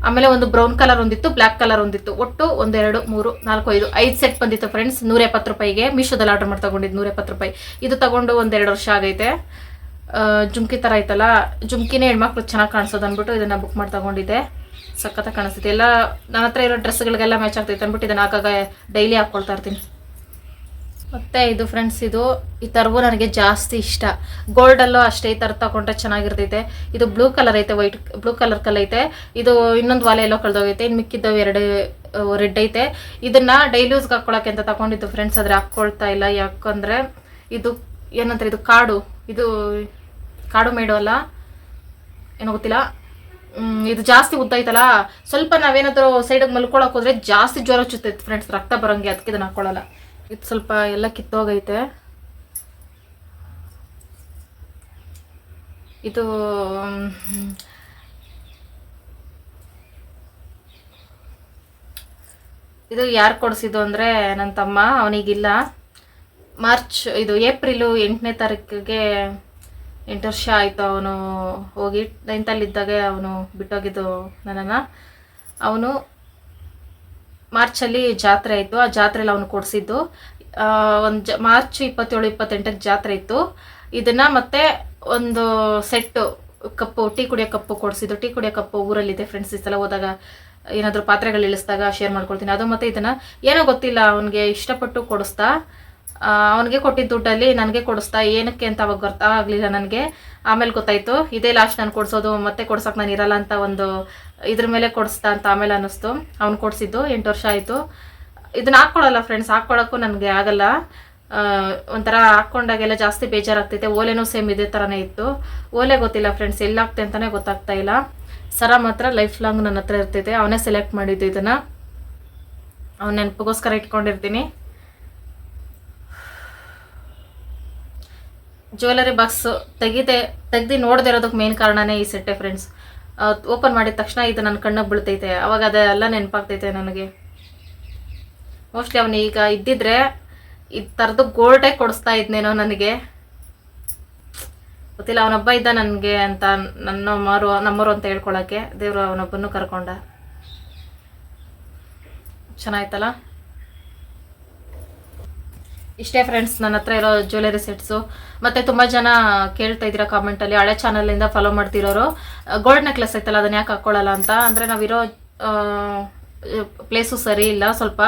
[SPEAKER 1] ಆಮೇಲೆ ಒಂದು ಬ್ರೌನ್ ಕಲರ್ ಒಂದಿತ್ತು ಬ್ಲ್ಯಾಕ್ ಕಲರ್ ಒಂದಿತ್ತು. ಒಟ್ಟು ಒಂದೆರಡು, ಮೂರು, ನಾಲ್ಕು, ಐದು ಐದು ಸೆಟ್ ಬಂದಿತ್ತು ಫ್ರೆಂಡ್ಸ್ ನೂರ ಎಪ್ಪತ್ತು ರೂಪಾಯಿಗೆ. ಮೀಶೋದಲ್ಲಿ ಆರ್ಡರ್ ಮಾಡಿ ತಗೊಂಡಿದ್ದು ನೂರ ಎಪ್ಪತ್ತು ರೂಪಾಯಿ. ಇದು ತಗೊಂಡು ಒಂದೆರಡು ವರ್ಷ ಆಗೈತೆ. ಜುಮ್ಕಿ ಥರ ಐತಲ್ಲ, ಜುಮ್ಕಿನೇ ಹೆಣ್ಮಕ್ಳು ಚೆನ್ನಾಗಿ ಕಾಣಿಸೋದು ಅಂದ್ಬಿಟ್ಟು ಇದನ್ನು ಬುಕ್ ಮಾಡಿ ತಗೊಂಡಿದ್ದೆ. ಸಖತ್ತಾಗಿ ಕಾಣಿಸ್ತೈತೆ ಎಲ್ಲ ನನ್ನ ಹತ್ರ ಇರೋ ಡ್ರೆಸ್ಗಳಿಗೆಲ್ಲ ಮ್ಯಾಚ್ ಆಗ್ತೈತೆ ಅಂದ್ಬಿಟ್ಟು ಇದನ್ನು ಹಾಕಾಗ ಡೈಲಿ ಹಾಕ್ಕೊಳ್ತಾ ಇರ್ತೀನಿ. ಮತ್ತು ಇದು ಫ್ರೆಂಡ್ಸ್ ಇದು ಈ ಥರವು ನನಗೆ ಜಾಸ್ತಿ ಇಷ್ಟ. ಗೋಲ್ಡಲ್ಲೂ ಅಷ್ಟೇ ಈ ಥರ ತಗೊಂಡ್ರೆ ಚೆನ್ನಾಗಿರ್ತೈತೆ. ಇದು ಬ್ಲೂ ಕಲರ್ ಐತೆ ವೈಟ್ ಬ್ಲೂ ಕಲರ್ ಕಲ್ ಐತೆ. ಇದು ಇನ್ನೊಂದು ವಾಲೆ ಎಲ್ಲೋ ಕಳೆದೋಗೈತೆ ಇನ್ನು ಮಿಕ್ಕಿದ್ದವು ಎರಡು ರೆಡ್ ಐತೆ. ಇದನ್ನ ಡೈಲಿ ಯೂಸ್ಗೆ ಹಾಕ್ಕೊಳಕ್ಕೆ ಅಂತ ತಗೊಂಡಿದ್ದು ಫ್ರೆಂಡ್ಸ್ ಆದರೆ ಹಾಕ್ಕೊಳ್ತಾ ಇಲ್ಲ. ಯಾಕಂದರೆ ಇದು ಏನಂತಾರೆ, ಇದು ಕಾಡು. ಇದು ಕಾಡು ಮೇಡು ಏನೋ ಗೊತ್ತಿಲ್ಲ. ಇದು ಜಾಸ್ತಿ ಉದ್ದ ಐತಲ್ಲ. ಸ್ವಲ್ಪ ನಾವೇನಾದರೂ ಸೈಡಿಗೆ ಮಲ್ಕೊಳಕ್ಕೆ ಹೋದ್ರೆ ಜಾಸ್ತಿ ಜ್ವರ ಚುತ್ತೈತೆ ಫ್ರೆಂಡ್ಸ್ ರಕ್ತ ಬರೋಂಗೆ. ಅದಕ್ಕೆ ಇದನ್ನ ಹಾಕೊಳ್ಳಲ್ಲ ಇದು ಸ್ವಲ್ಪ ಎಲ್ಲ ಕಿತ್ತೋಗೈತೆ. ಇದು ಇದು ಯಾರು ಕೊಡಿಸಿದ್ದು ಅಂದರೆ ನನ್ನ ತಮ್ಮ, ಅವನಿಗಿಲ್ಲ. ಮಾರ್ಚ್, ಇದು ಏಪ್ರಿಲು ಎಂಟನೇ ತಾರೀಕಿಗೆ ಎಂಟು ವರ್ಷ ಆಯಿತು ಅವನು ಹೋಗಿ. ನೈನ್ತಲ್ಲಿದ್ದಾಗ ಅವನು ಬಿಟ್ಟೋಗಿದ್ದು ನನ್ನನ್ನು. ಅವನು ಮಾರ್ಚಲ್ಲಿ ಜಾತ್ರೆ ಇತ್ತು. ಆ ಜಾತ್ರೆಯಲ್ಲಿ ಅವನು ಕೊಡಿಸಿದ್ದು. ಒಂದು ಜ, ಮಾರ್ಚ್ ಇಪ್ಪತ್ತೇಳು, ಇಪ್ಪತ್ತೆಂಟಕ್ಕೆ ಜಾತ್ರೆ ಇತ್ತು. ಇದನ್ನ ಮತ್ತೆ ಒಂದು ಸೆಟ್ಟು ಕಪ್ಪು, ಟೀ ಕುಡಿಯೋ ಕಪ್ಪು ಕೊಡಿಸಿದ್ದು. ಟೀ ಕುಡಿಯೋ ಕಪ್ಪು ಊರಲ್ಲಿದೆ ಫ್ರೆಂಡ್ಸ್ ಈ ಸಲ ಹೋದಾಗ ಏನಾದರೂ ಪಾತ್ರೆಗಳು ಇಳಿಸಿದಾಗ ಶೇರ್ ಮಾಡ್ಕೊಳ್ತೀನಿ. ಅದು ಮತ್ತೆ ಇದನ್ನ ಏನೋ ಗೊತ್ತಿಲ್ಲ, ಅವನಿಗೆ ಇಷ್ಟಪಟ್ಟು ಕೊಡಿಸ್ತಾ ಅವನಿಗೆ ಕೊಟ್ಟಿದ್ದ ದುಡ್ಡಲ್ಲಿ ನನಗೆ ಕೊಡಿಸ್ತಾ, ಏನಕ್ಕೆ ಅಂತ ಅವಾಗ ಗೊತ್ತಾಗಲಿಲ್ಲ ನನಗೆ. ಆಮೇಲೆ ಗೊತ್ತಾಯಿತು, ಇದೇ ಲಾಸ್ಟ್ ನಾನು ಕೊಡಿಸೋದು, ಮತ್ತೆ ಕೊಡ್ಸೋಕೆ ನಾನು ಇರಲ್ಲ ಅಂತ ಒಂದು ಇದ್ರ ಮೇಲೆ ಕೊಡಿಸ್ತಾ ಅಂತ ಆಮೇಲೆ ಅನ್ನಿಸ್ತು. ಅವ್ನು ಕೊಡಿಸಿದ್ದು, ಎಂಟು ವರ್ಷ ಆಯಿತು. ಇದನ್ನ ಹಾಕ್ಕೊಳಲ್ಲ ಫ್ರೆಂಡ್ಸ್ ಹಾಕ್ಕೊಳಕ್ಕೂ ನನಗೆ ಆಗಲ್ಲ. ಒಂಥರ ಹಾಕ್ಕೊಂಡಾಗೆಲ್ಲ ಜಾಸ್ತಿ ಬೇಜಾರಾಗ್ತೈತೆ. ಓಲೆನೂ ಸೇಮ್ ಇದೇ ಥರನೇ ಇತ್ತು. ಓಲೆ ಗೊತ್ತಿಲ್ಲ ಫ್ರೆಂಡ್ಸ್ ಎಲ್ಲಾಗ್ತೆ ಅಂತಲೇ ಗೊತ್ತಾಗ್ತಾ ಇಲ್ಲ. ಸರ ಮಾತ್ರ ಲೈಫ್ ಲಾಂಗ್ ನನ್ನ ಹತ್ರ ಇರ್ತೈತೆ. ಅವನೇ ಸೆಲೆಕ್ಟ್ ಮಾಡಿದ್ದು ಇದನ್ನು. ಅವ್ನ ನೆನಪಿಗೋಸ್ಕರ ಇಟ್ಕೊಂಡಿರ್ತೀನಿ. ಜ್ಯುವೆಲರಿ ಬಾಕ್ಸ್ ತೆಗಿದೆ ತೆಗ್ದು ನೋಡದೆ ಇರೋದಕ್ಕೆ ಮೇನ್ ಕಾರಣನೇ ಈ ಸೆಟ್ಟೆ ಫ್ರೆಂಡ್ಸ್ ಓಪನ್ ಮಾಡಿದ ತಕ್ಷಣ ಇದು ನನ್ನ ಕಣ್ಣಿಗೆ ಬೀಳ್ತೈತೆ. ಅವಾಗ ಅದೆಲ್ಲ ನೆನಪಾಗ್ತೈತೆ ನನಗೆ. ಮೋಸ್ಟ್ಲಿ ಅವನು ಈಗ ಇದ್ದಿದ್ರೆ ಈ ಥರದ್ದು ಗೋಲ್ಡೇ ಕೊಡಿಸ್ತಾ ಇದ್ನೇನೋ ನನಗೆ. ಗೊತ್ತಿಲ್ಲ, ಅವನೊಬ್ಬ ಇದ್ದ ನನಗೆ ಅಂತ ನನ್ನ ಮರು ನಮ್ಮರು ಅಂತ ಹೇಳ್ಕೊಳ್ಳೋಕ್ಕೆ ದೇವರು ಅವನೊಬ್ಬನ್ನು ಕರ್ಕೊಂಡ. ಚೆನ್ನಾಯ್ತಲ್ಲ? ಇಷ್ಟೇ ಫ್ರೆಂಡ್ಸ್ ನನ್ನ ಹತ್ರ ಇರೋ ಜ್ಯುವೆಲರಿ ಸೆಟ್ಸು ಮತ್ತೆ ತುಂಬ ಜನ ಕೇಳ್ತಾ ಇದ್ದೀರಾ ಕಾಮೆಂಟಲ್ಲಿ ಹಳೆ ಚಾನಲಿಂದ ಫಾಲೋ ಮಾಡ್ತಿರೋರು. ಗೋಲ್ಡ್ ನೆಕ್ಲೆಸ್ ಐತಲ್ಲ ಅದನ್ನ ಯಾಕೆ ಹಾಕ್ಕೊಳ್ಳಲ್ಲ ಅಂತ? ಅಂದರೆ ನಾವಿರೋ ಪ್ಲೇಸು ಸರಿ ಇಲ್ಲ, ಸ್ವಲ್ಪ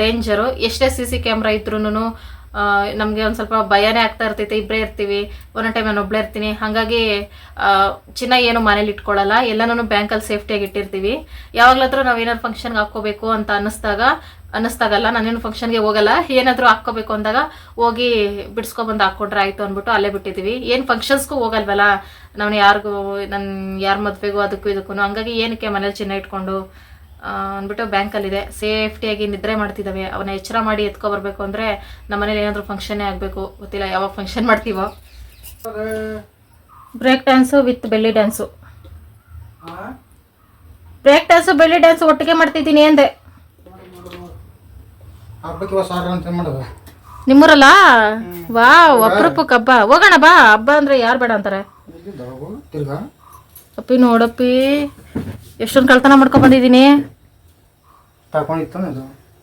[SPEAKER 1] ಡೇಂಜರು ಎಷ್ಟೇ ಸಿ ಸಿ ಕ್ಯಾಮ್ರಾ ಇದ್ರೂ ನಮಗೆ ಒಂದು ಸ್ವಲ್ಪ ಭಯನೇ ಆಗ್ತಾ ಇರ್ತೈತೆ ಇಬ್ಬರೇ ಇರ್ತೀವಿ. ಒಂದೊಂದು ಟೈಮ್ ನಾನು ಒಬ್ಬಳೇ ಇರ್ತೀನಿ. ಹಾಗಾಗಿ ಚಿನ್ನ ಏನು ಮನೇಲಿ ಇಟ್ಕೊಳ್ಳಲ್ಲ. ಎಲ್ಲನೂ ಬ್ಯಾಂಕಲ್ಲಿ ಸೇಫ್ಟಿಯಾಗಿ ಇಟ್ಟಿರ್ತೀವಿ. ಯಾವಾಗ್ಲಾದ್ರೂ ನಾವು ಏನಾದ್ರು ಫಂಕ್ಷನ್ಗೆ ಹಾಕ್ಕೋಬೇಕು ಅಂತ ಅನ್ನಿಸ್ದಾಗ ಅನ್ನಿಸ್ದಾಗಲ್ಲ ನಾನೇನು ಫಂಕ್ಷನ್ಗೆ ಹೋಗಲ್ಲ. ಏನಾದರೂ ಹಾಕ್ಕೋಬೇಕು ಅಂದಾಗ ಹೋಗಿ ಬಿಡಿಸ್ಕೊಬಂದು ಹಾಕ್ಕೊಂಡ್ರೆ ಆಯಿತು ಅಂದ್ಬಿಟ್ಟು ಅಲ್ಲೇ ಬಿಟ್ಟಿದ್ದೀವಿ ಏನು ಫಂಕ್ಷನ್ಸ್ಗೂ ಹೋಗಲ್ವಲ್ಲ ನಾನು ಯಾರಿಗೂ ನನ್ನ ಯಾರ ಮದುವೆಗೂ ಅದಕ್ಕೂ ಇದಕ್ಕೂ ಹಂಗಾಗಿ ಏನಕ್ಕೆ ಮನೇಲಿ ಚಿನ್ನ ಇಟ್ಕೊಂಡು ಅಂದ್ಬಿಟ್ಟು ಬ್ಯಾಂಕಲ್ಲಿದೆ. ಸೇಫ್ಟಿಯಾಗಿ ನಿದ್ರೆ ಮಾಡ್ತಿದ್ದಾವೆ ಅವನ್ನ ಎಚ್ಚರ ಮಾಡಿ ಎತ್ಕೊ ಬರಬೇಕು ಅಂದರೆ ನಮ್ಮ ಮನೇಲಿ ಏನಾದರೂ ಫಂಕ್ಷನ್ನೇ ಆಗಬೇಕು. ಗೊತ್ತಿಲ್ಲ ಯಾವಾಗ ಫಂಕ್ಷನ್ ಮಾಡ್ತೀವೋ. Break dance with belly dance break dance belly dance ಒಟ್ಟಿಗೆ ಮಾಡ್ತಿದ್ದೀನಿ ಅಂದೆ.
[SPEAKER 2] ಹಬ್ಬಕ್ಕೆ ಹೊಸ ಆರ್ಡರ್ ಅಂತ ಮಾಡೋದು?
[SPEAKER 1] ನಿಮ್ಮೂರಲ್ಲ? ವಾ ಅಪರೂಪಕ್ಕೆ ಹಬ್ಬ. ಹೋಗೋಣ ಬಾ ಹಬ್ಬ ಅಂದ್ರೆ ಯಾರು ಬೇಡ ಅಂತಾರೆ?
[SPEAKER 2] ತಿರ್ಗಾ.
[SPEAKER 1] ಅಪ್ಪಿ ನೋಡಪ್ಪಿ ಎಷ್ಟೊಂದು ಕಳ್ತನ ಮಾಡ್ಕೊಂಡ್ ಬಂದಿದ್ದೀನಿ.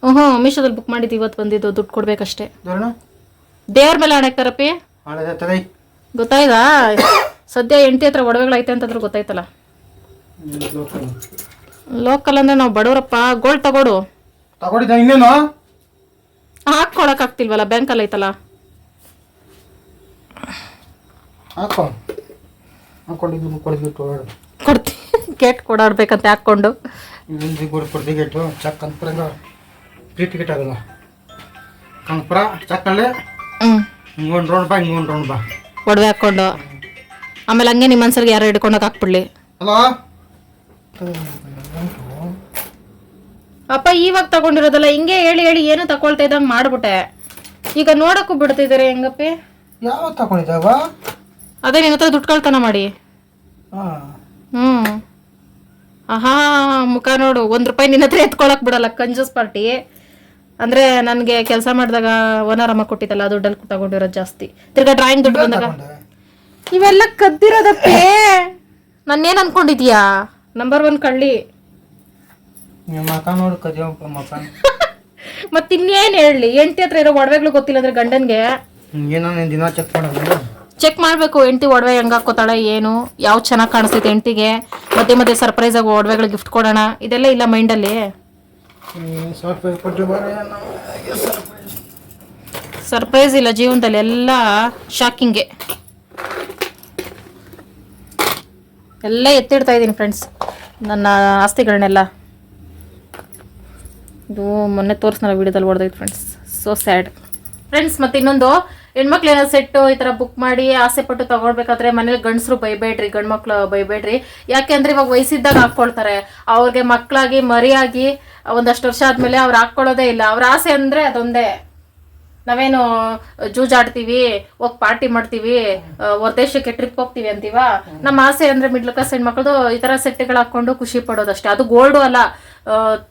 [SPEAKER 2] ಹ್ಞೂ
[SPEAKER 1] ಹ್ಞೂ ಮೀಶೋದಲ್ಲಿ ಬುಕ್ ಮಾಡಿದ್ದು ಇವತ್ತು ಬಂದಿದ್ದು ದುಡ್ಡು ಕೊಡ್ಬೇಕಷ್ಟೇ.
[SPEAKER 2] ದೋರಣ
[SPEAKER 1] ದೇವ್ರ ಮೇಲೆ
[SPEAKER 2] ತಗೈ.
[SPEAKER 1] ಗೊತ್ತಾಯ್ತಾ? ಸದ್ಯ ಎಂಟಿ ಹತ್ರ ಒಡವೆಗಳೈತೆ ಅಂತಂದ್ರೆ ಗೊತ್ತಾಯ್ತಲ್ಲ. ಲೋಕಲ್ ಅಂದ್ರೆ ನಾವು ಬಡವರಪ್ಪ ಗೋಲ್ಡ್ ತಗೊಡು.
[SPEAKER 2] ತಗೊಂಡಿದ್ದ ಇನ್ನೇನು?
[SPEAKER 1] ಹಾಕ್ಕೊಳಕ್ ಆಗ್ತಿಲ್ವಲ್ಲ ಬ್ಯಾಂಕಲ್ಲಿ ಐತಲ್ಲ?
[SPEAKER 2] ಹಾಕೋ ಹಾಕೊಂಡಿದ್ದು
[SPEAKER 1] ಕೇಟ್ ಕೊಡಾಡ್ಬೇಕಂತ ಹಾಕ್ಕೊಂಡು.
[SPEAKER 2] ಮುಂದೆ ಗೋಡ್ ಕೊಡ್ದಿಗೆಟ್ಟು ಚಕ್ ಕನ್ಪುರಂಗ ಫ್ರೀ ಟಿಕೆಟ್ ಆಗಲ್ಲ ಕನ್ಪುರ ಚಕ್ಕಲ್ಲೇ?
[SPEAKER 1] ಹ್ಞೂ
[SPEAKER 2] ಹಿಂಗೊಂದು ರೌಂಡ್ ಬಾ ಹಿಂಗೊಂದು ರೌಂಡ್ ಬಾ.
[SPEAKER 1] ಒಡವೆ ಹಾಕ್ಕೊಂಡು. ಆಮೇಲೆ ಹಂಗೆ ನಿಮ್ಮ ಮನ್ಸರಿಗೆ ಯಾರು ಹಿಡ್ಕೊಂಡೋಗಿ ಹಾಕ್ಬಿಡ್ಲಿ.
[SPEAKER 2] ಹಲೋ
[SPEAKER 1] ಅಪ್ಪ ಇವಾಗ ತಗೊಂಡಿರೋದಲ್ಲ ಹಿಂಗೆ ಹೇಳಿ ಹೇಳಿ ಏನು ತಕೊಳ್ತಾ ಇದ್ದಂಗೆ ಮಾಡ್ಬಿಟ್ಟೆ. ಈಗ ನೋಡಕ್ಕೂ ಬಿಡ್ತಿದ್ದಾರೆ ಹೆಂಗಪ್ಪ?
[SPEAKER 2] ಯಾವ ತಗೊಂಡಿದ್ದಾವ?
[SPEAKER 1] ಅದೇ ನಿನ್ನ ಹತ್ರ ದುಡ್ಡು ಕಳ್ತನ ಮಾಡಿ.
[SPEAKER 2] ಹಾಂ.
[SPEAKER 1] ಹ್ಞೂ ಆಹಾ ಮುಖ ನೋಡು ಒಂದು ರೂಪಾಯಿ ನಿನ್ನ ಹತ್ರ ಎತ್ಕೊಳಕ್ ಬಿಡಲ್ಲ ಕಂಜೂಸ್ ಪಾರ್ಟಿ. ಅಂದರೆ ನನಗೆ ಕೆಲಸ ಮಾಡಿದಾಗ ಓನರ್ ಅಮ್ಮ ಕೊಟ್ಟಿದ್ದಲ್ಲ ದುಡ್ಡಲ್ಲಿ ತಗೊಂಡಿರೋದು ಜಾಸ್ತಿ. ತಿರ್ಗಾ ಡ್ರಾಯಿಂಗ್ ದುಡ್ಡು ಬಂದಾಗ. ಇವೆಲ್ಲ ಕದ್ದಿರೋದಪ್ಪೇ. ನಾನೇನು ಅನ್ಕೊಂಡಿದ್ಯಾ ನಂಬರ್ ಒನ್ ಕಳ್ಳಿ.
[SPEAKER 2] ಮಕ ನೋಡು ಕದಿಯೋ ಮಕ.
[SPEAKER 1] ಮತ್ತಿನ್ನೇನು ಹೇಳಲಿ? ಎಂಟಿ ಹತ್ರ ಇರೋ ಒಡವೆಗಳು ಗೊತ್ತಿಲ್ಲ ಅಂದ್ರೆ ಗಂಡನ್ಗೆ?
[SPEAKER 2] ಏನೋ ನೀನು ದಿನ ಚೆಕ್ ಮಾಡೋದು.
[SPEAKER 1] ಚೆಕ್ ಮಾಡಬೇಕು ಹೆಂಡತಿ ಒಡವೆ ಹೆಂಗೆ ಹಾಕೋತಾಳೆ ಏನು ಯಾವ್ದು ಚೆನ್ನಾಗಿ ಕಾಣಿಸ್ತೈತೆ ಹೆಂಡತಿಗೆ ಮತ್ತೆ ಮತ್ತೆ ಸರ್ಪ್ರೈಸ್ ಆಗಿ ಒಡವೆಗಳು ಗಿಫ್ಟ್ ಕೊಡೋಣ ಇದೆಲ್ಲ ಇಲ್ಲ ಮೈಂಡಲ್ಲಿ ಸರ್ಪ್ರೈಸ್ ಇಲ್ಲ ಜೀವನದಲ್ಲಿ ಎಲ್ಲ ಶಾಕಿಂಗೆ ಎಲ್ಲ ಎತ್ತಿಡ್ತಾ ಇದ್ದೀನಿ ಫ್ರೆಂಡ್ಸ್ ನನ್ನ ಆಸ್ತಿಗಳನ್ನೆಲ್ಲ. ಇದು ಮೊನ್ನೆ ತೋರಿಸ್ನಲ್ಲ ವಿಡಿಯೋದಲ್ಲಿ ಹೊಡೆದೈತೆ ಫ್ರೆಂಡ್ಸ್ ಸೊ ಸ್ಯಾಡ್ ಫ್ರೆಂಡ್ಸ್ ಮತ್ತು ಇನ್ನೊಂದು, ಹೆಣ್ಮಕ್ಳು ಏನೋ ಸೆಟ್ಟು ಈ ಥರ ಬುಕ್ ಮಾಡಿ ಆಸೆ ಪಟ್ಟು ತಗೊಳ್ಬೇಕಾದ್ರೆ ಮನೇಲಿ ಗಂಡಸರು ಬೈಬೇಡ್ರಿ, ಗಂಡ್ಮಕ್ಳು ಬೈಬೇಡ್ರಿ. ಯಾಕೆ ಅಂದರೆ ಇವಾಗ ವಯಸ್ಸಿದ್ದಾಗ ಹಾಕ್ಕೊಳ್ತಾರೆ. ಅವ್ರಿಗೆ ಮಕ್ಕಳಾಗಿ ಮರಿಯಾಗಿ ಒಂದಷ್ಟು ವರ್ಷ ಆದಮೇಲೆ ಅವ್ರು ಹಾಕ್ಕೊಳ್ಳೋದೇ ಇಲ್ಲ. ಅವ್ರ ಆಸೆ ಅಂದರೆ ಅದೊಂದೇ. ನಾವೇನು, ಜೂಜಾಡ್ತೀವಿ, ಹೋಗಿ ಪಾರ್ಟಿ ಮಾಡ್ತೀವಿ ಹೊರದೇಶಕ್ಕೆ ಟ್ರಿಪ್ ಹೋಗ್ತೀವಿ ಅಂತೀವ? ನಮ್ಮ ಆಸೆ ಅಂದ್ರೆ ಮಿಡ್ಲ್ ಕ್ಲಾಸ್ ಹೆಣ್ಮಕ್ಳದು ಈ ತರ ಸೆಟ್ಗಳು ಹಾಕೊಂಡು ಖುಷಿ ಪಡೋದಷ್ಟೇ. ಅದು ಗೋಲ್ಡು ಅಲ್ಲ.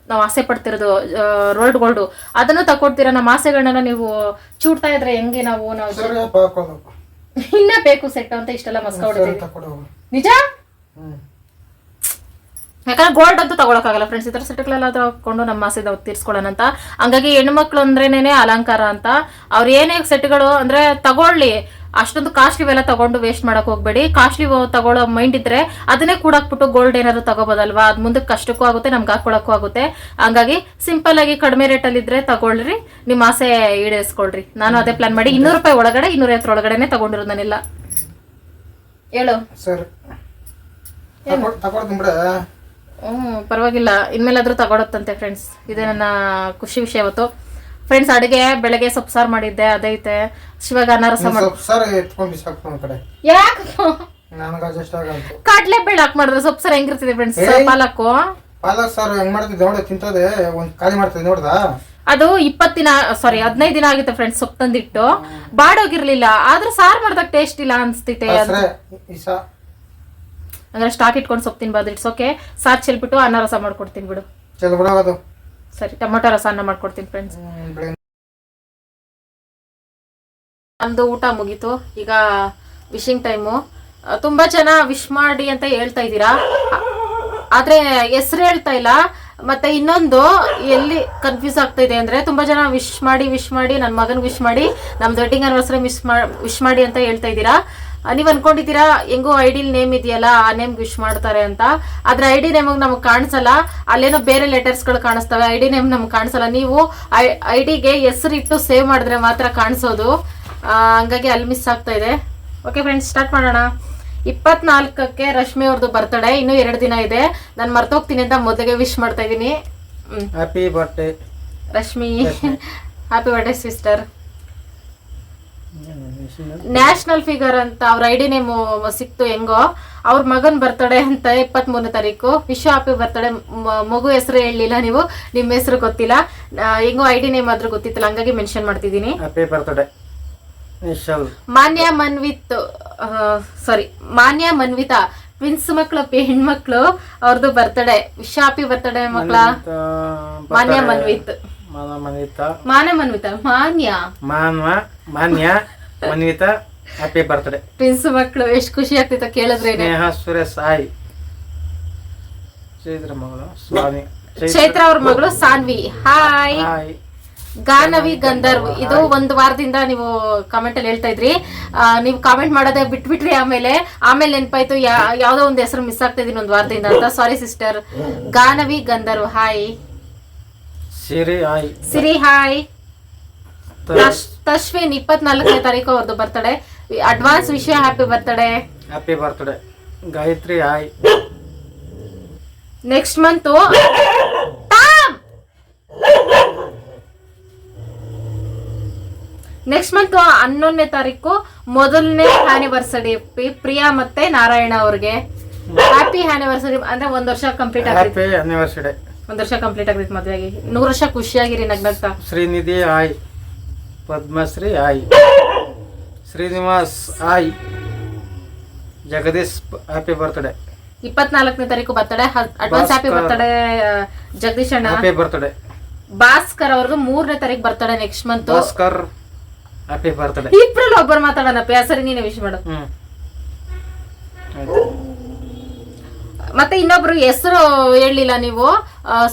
[SPEAKER 1] ನಾವು ಆಸೆ ಪಡ್ತಿರೋದು ರೋಲ್ಡ್ ಗೋಲ್ಡು ಅದನ್ನು ತಗೊಡ್ತೀರಾ ನಮ್ಮ ಆಸೆಗಳನ್ನೆಲ್ಲ ನೀವು ಚೂಡ್ತಾ ಇದ್ರೆ ಹೆಂಗೆ ನಾವು ನಾವು ಇನ್ನ ಬೇಕು ಸೆಟ್ ಅಂತ ಇಷ್ಟೆಲ್ಲ ಮಸ್ಕ ಹೊಡಿತೀವಿ. ನಿಜ? ಯಾಕಂದ್ರೆ ಗೋಲ್ಡ್ ಅಂತೂ ತಗೊಳಕಾಗಲ್ಲ ಫ್ರೆಂಡ್ಸ್ ಇತರ ಸೆಟ್ಗಳೆಲ್ಲ ತಗೊಂಡು ನಮ್ಮ ಆಸೆ ನಾವು ತೀರ್ಸ್ಕೊಳ್ಳೋಣ ಅಂತ. ಹಂಗಾಗಿ ಹೆಣ್ಮಕ್ಳು ಅಂದ್ರೇನೆ ಅಲಂಕಾರ ಅಂತ. ಅವ್ರು ಏನೇ ಸೆಟ್ಗಳು ಅಂದ್ರೆ ತಗೊಳ್ಳಿ. ಅಷ್ಟೊಂದು ಕಾಸ್ಟ್ಲಿ ಎಲ್ಲ ತಗೊಂಡು ವೇಸ್ಟ್ ಮಾಡಕ್ ಹೋಗ್ಬೇಡಿ. ಕಾಸ್ಟ್ಲಿ ತಗೊಳ್ಳೋ ಮೈಂಡ್ ಇದ್ರೆ ಅದನ್ನೇ ಕೂಡಾಕ್ಬಿಟ್ಟು ಗೋಲ್ಡ್ ಏನಾದ್ರು ತಗೋಬೋದಲ್ವಾ? ಅದ್ ಮುಂದಕ್ಕೆ ಕಷ್ಟಕ್ಕೂ ಆಗುತ್ತೆ ನಮ್ಗೆ ಹಾಕೊಳಕ್ಕೂ ಆಗುತ್ತೆ. ಹಂಗಾಗಿ ಸಿಂಪಲ್ ಆಗಿ ಕಡಿಮೆ ರೇಟಲ್ಲಿ ಇದ್ರೆ ತಗೊಳ್ರಿ. ನಿಮ್ಮ ಆಸೆ ಈಡೇರಿಸ್ಕೊಳ್ರಿ. ನಾನು ಅದೇ ಪ್ಲಾನ್ ಮಾಡಿ ಇನ್ನೂರು ರೂಪಾಯಿ ಒಳಗಡೆ ಇನ್ನೂರೈವತ್ತರ ಒಳಗಡೆನೆ ತಗೊಂಡಿರೋದು ನಾನಿಲ್ಲ. ಹೇಳು. ಹ್ಮ್ ಪರವಾಗಿಲ್ಲ. ಇನ್ಮೇಲಾದ್ರೂ ತಗೊಳತ್ತಂತೆ ಫ್ರೆಂಡ್ಸ್ ಇದೇ ನನ್ನ ಖುಷಿ ವಿಷಯ ಇವತ್ತು. ಫ್ರೆಂಡ್ಸ್ ಅಡುಗೆ ಬೆಳಗ್ಗೆ ಸೊಪ್ಪು ಸಾರು ಮಾಡಿದ್ದೆ ಅದೈತೆ. ಶಿವಾಗ ಅನಾರಸ ರಸ ಮಾಡಿ
[SPEAKER 2] ಸ್ವಲ್ಪ ಸರಿ ಎತ್ಕೊಂಡು ಬಿಸಾಕ್ತು ಕಡೆ.
[SPEAKER 1] ಯಾಕೆ?
[SPEAKER 2] ನನಗೆ ಅಡ್ಜಸ್ಟ್ ಆಗಂತು
[SPEAKER 1] ಕಡ್ಲೆ ಬೇಳೆ ಹಾಕಿ ಮಾಡಿದ್ರೆ ಸೊಪ್ಪು ಸಾರು ಹೆಂಗಿರ್ತದೆ ಫ್ರೆಂಡ್ಸ್. ಪಾಲಕ್ಕು?
[SPEAKER 2] ಪಾಲಕ್ ಸಾರು ಹೆಂಗ್ ಮಾಡ್ತಿದ್ದೆ ನೋಡಿ ತಿಂತದೆ ಒಂದ್ ಖಾಲಿ ಮಾಡ್ತಿದ್ದೆ ನೋಡ್ದಾ?
[SPEAKER 1] ಅದು ಇಪ್ಪತ್ತು ದಿನ ಸಾರಿ ಹದಿನೈದು ದಿನ ಆಗಿತ್ತು ಫ್ರೆಂಡ್ಸ್ ಸೊಪ್ಪು ತಂದಿಟ್ಟು. ಬಾಡೋಗಿರ್ಲಿಲ್ಲ ಆದ್ರೆ ಸಾರು ಮಾಡ್ದಾಗ ಟೇಸ್ಟ್ ಇಲ್ಲ ಅನ್ಸ್ತೈತೆ
[SPEAKER 2] ಸರಿ ಈ ಸಾ
[SPEAKER 1] ಅಂದ್ರೆ ಸ್ಟಾಕ್ ಇಟ್ಕೊಂಡು ಸೊಪ್ಪು ತಿನ್ಬಾರ್ದು ಇಟ್ಸ್ ಓಕೆ ಸಾರು ಚೆಲ್ಬಿಟ್ಟು ಅನ್ನ ರಸ ಮಾಡ್ಕೊಡ್ತೀನಿ ಬಿಡು.
[SPEAKER 2] ಚಲ್ ಬಿಡೋದು
[SPEAKER 1] ಸರಿ, ಟೊಮೊಟೊ ರಸ ಅನ್ನ ಮಾಡ್ಕೊಡ್ತೀನಿ ಫ್ರೆಂಡ್ಸ್ ನಮ್ದು ಊಟ ಮುಗೀತು. ಈಗ ವಿಶಿಂಗ್ ಟೈಮು ತುಂಬಾ ಜನ ವಿಶ್ ಮಾಡಿ ಅಂತ ಹೇಳ್ತಾ ಇದ್ದೀರಾ? ಆದ್ರೆ ಹೆಸರು ಹೇಳ್ತಾ ಇಲ್ಲ. ಮತ್ತೆ ಇನ್ನೊಂದು ಎಲ್ಲಿ ಕನ್ಫ್ಯೂಸ್ ಆಗ್ತಾ ಇದೆ ಅಂದ್ರೆ ತುಂಬಾ ಜನ ವಿಶ್ ಮಾಡಿ ವಿಶ್ ಮಾಡಿ ನನ್ನ ಮಗನ್ ವಿಶ್ ಮಾಡಿ ನಮ್ದು ವೆಡ್ಡಿಂಗ್ ಆನಿವರ್ಸರಿ ಮಿಸ್ ವಿಶ್ ಮಾಡಿ ಅಂತ ಹೇಳ್ತಾ ಇದ್ದೀರಾ? ನೀವ್ ಅನ್ಕೊಂಡಿದ್ದೀರಾ ಹೆಂಗೋ ಐಡಿಲ್ ನೇಮ್ ಇದೆಯಲ್ಲ ಆ ನೇಮ್ ವಿಶ್ ಮಾಡ್ತಾರೆ ಅಂತ. ಆದ್ರೆ ಐ ಡಿ ನೇಮ್ ನಮ್ಗೆ ಕಾಣಿಸಲ್ಲ. ಅಲ್ಲೇನೋ ಬೇರೆ ಲೆಟರ್ಸ್ಗಳು ಕಾಣಿಸ್ತವೆ ಐ ಡಿ ನೇಮ್ ನಮ್ಗೆ ಕಾಣಿಸಲ್ಲ. ನೀವು ಐ ಡಿಗೆ ಹೆಸರು ಇಟ್ಟು ಸೇವ್ ಮಾಡಿದ್ರೆ ಮಾತ್ರ ಕಾಣಿಸೋದು. ಹಂಗಾಗಿ ಅಲ್ಲಿ ಮಿಸ್ ಆಗ್ತಾ ಇದೆ. ಓಕೆ ಫ್ರೆಂಡ್ಸ್ ಸ್ಟಾರ್ಟ್ ಮಾಡೋಣ. ಇಪ್ಪತ್ನಾಲ್ಕಕ್ಕೆ ರಶ್ಮಿ ಅವ್ರದ್ದು ಬರ್ತಡೇ ಇನ್ನೂ ಎರಡು ದಿನ ಇದೆ. ನಾನು ಮರ್ತೋಗ್ತೀನಿ ಅಂತ ಮೊದಲಿಗೆ ವಿಶ್ ಮಾಡ್ತಾ ಇದ್ದೀನಿ
[SPEAKER 2] happy birthday
[SPEAKER 1] Rashmi. Happy birthday sister national figure ಅಂತ ಅವ್ರ ಐಡಿ ನೇಮ್ ಸಿಕ್ತು ಹೆಂಗೋ ಅವ್ರ ಮಗನ್ ಬರ್ತಡೆ ಅಂತ ಇಪ್ಪತ್ತ್ ಮೂರನೇ ತಾರೀಕು ವಿಶ್ವ ಹ್ಯಾಪಿ ಬರ್ತಡೆ ಮಗು ಹೆಸರು ಹೇಳಲಿಲ್ಲ ನೀವು ನಿಮ್ಮ ಹೆಸರು ಗೊತ್ತಿಲ್ಲ. ಹೆಂಗೋ ಐಡಿ ನೇಮ್ ಆದ್ರೂ ಗೊತ್ತಿತ್ತಲ್ಲ ಹಂಗಾಗಿ ಮೆನ್ಷನ್ ಮಾಡ್ತಿದ್ದೀನಿ.
[SPEAKER 2] ಹ್ಯಾಪಿ ಬರ್ತ್ಡೇ
[SPEAKER 1] ಮಾನ್ಯ ಮನ್ವಿತ್ ಸಾರಿ ಮಾನ್ಯ ಮನ್ವಿತಾ ಟ್ವಿನ್ಸ್ ಮಕ್ಳು ಪಿ- ಹೆಣ್ಮಕ್ಳು ಅವ್ರದ್ದು ಬರ್ತಡೇ ವಿಶಾಪಿ ಬರ್ತಡೆ ಮಕ್ಳ? ಮಾನ್ಯ ಮನ್ವಿತ್.
[SPEAKER 2] ಮಾನ ಮನ್ವಿತ.
[SPEAKER 1] ಮಾನ್ಯ ಮನ್ವಿತ ಮಾನ್ಯ.
[SPEAKER 2] ಮಾನ್ಯ. ಮನ್ವಿತ ಹ್ಯಾಪಿ ಬರ್ತ್ಡೇ
[SPEAKER 1] ಪ್ರಿನ್ಸ್ ಮಕ್ಕಳು ಎಷ್ಟು ಖುಷಿ ಆಗ್ತಿತ್ತು ಕೇಳಿದ್ರೆ
[SPEAKER 2] ಸ್ನೇಹ ಸುರೇಶ್ ಸಾಯಿ. ಚೈತ್ರ ಮಗಳು ಸ್ವಾಮಿ.
[SPEAKER 1] ಚೈತ್ರ ಅವ್ರ ಮಗಳು Saanvi. Hi
[SPEAKER 2] hi
[SPEAKER 1] Ganavi Gandharv. ಇದು ಒಂದು ವಾರದಿಂದ ನೀವು ಕಾಮೆಂಟ್ ಅಲ್ಲಿ ಹೇಳ್ತಾ ಇದ್ರಿ. ನೀವು ಕಾಮೆಂಟ್ ಮಾಡೋದೇ ಬಿಟ್ಬಿಟ್ರಿ ಆಮೇಲೆ. ಆಮೇಲೆ ನೆನಪಾಯ್ತು ಯಾವ್ದೋ ಒಂದು ಹೆಸರು ಮಿಸ್ ಆಗ್ತಾ ಇದೀನಿ ಒಂದು ವಾರದಿಂದ ಅಂತ. Sorry sister Ganavi Gandharv. Hi
[SPEAKER 2] Siri hi
[SPEAKER 1] Siri hi Tashwin ಇಪ್ಪತ್ನಾಲ್ಕನೇ ತಾರೀಕು ಅವ್ರದ್ದು ಬರ್ತಡೆ. ಅಡ್ವಾನ್ಸ್ ವಿಷಯ happy birthday
[SPEAKER 2] happy birthday Gayathri hi
[SPEAKER 1] next month next month ಹನ್ನೊಂದನೇ ತಾರೀಕು ಮೊದಲನೇ ಆನಿವರ್ಸರಿ ಪ್ರಿಯಾ ಮತ್ತೆ ನಾರಾಯಣ ಅವ್ರಿಗೆ. ಹ್ಯಾಪಿ ಆನಿವರ್ಸರಿ ಅಂದ್ರೆ ಒಂದ್ ವರ್ಷ ಕಂಪ್ಲೀಟ್ ಆಗಿ
[SPEAKER 2] ಹ್ಯಾಪಿ ಆನಿವರ್ಸರಿ
[SPEAKER 1] ಒಂದ್ ವರ್ಷ ಕಂಪ್ಲೀಟ್ ಮದ್ವೆ ನೂರ್ ವರ್ಷ ಖುಷಿಯಾಗಿರಿ ನಗ್ನಗ್ತಾ.
[SPEAKER 2] ಶ್ರೀನಿಧಿ ಹಾಯ್ ಪದ್ಮಶ್ರೀ ಆಯ್. ಶ್ರೀನಿವಾಸ್ ಆಯ್. ಜಗದೀಶ್ ಹ್ಯಾಪಿ ಬರ್ತ್ಡೇ
[SPEAKER 1] ಇಪ್ಪತ್ನಾಲ್ಕನೇ ತಾರೀಕು birthday advance happy. Birthday Jagadish ಅಣ್ಣ.
[SPEAKER 2] ಹ್ಯಾಪಿ ಬರ್ತ್ಡೇ
[SPEAKER 1] ಭಾಸ್ಕರ್ ಅವ್ರದ್ದು ಮೂರನೇ ತಾರೀಕು birthday next month
[SPEAKER 2] Bhaskar happy birthday
[SPEAKER 1] ಇಬ್ರಲ್ಲಿ ಒಬ್ಬರು ಮಾತಾಡೋಣ ಸರಿ ನೀನೇ ವಿಶ್ ಮಾಡು.
[SPEAKER 2] ಹ್ಮ್.
[SPEAKER 1] ಮತ್ತೆ ಇನ್ನೊಬ್ರು ಹೆಸರು ಹೇಳಲಿಲ್ಲ ನೀವು.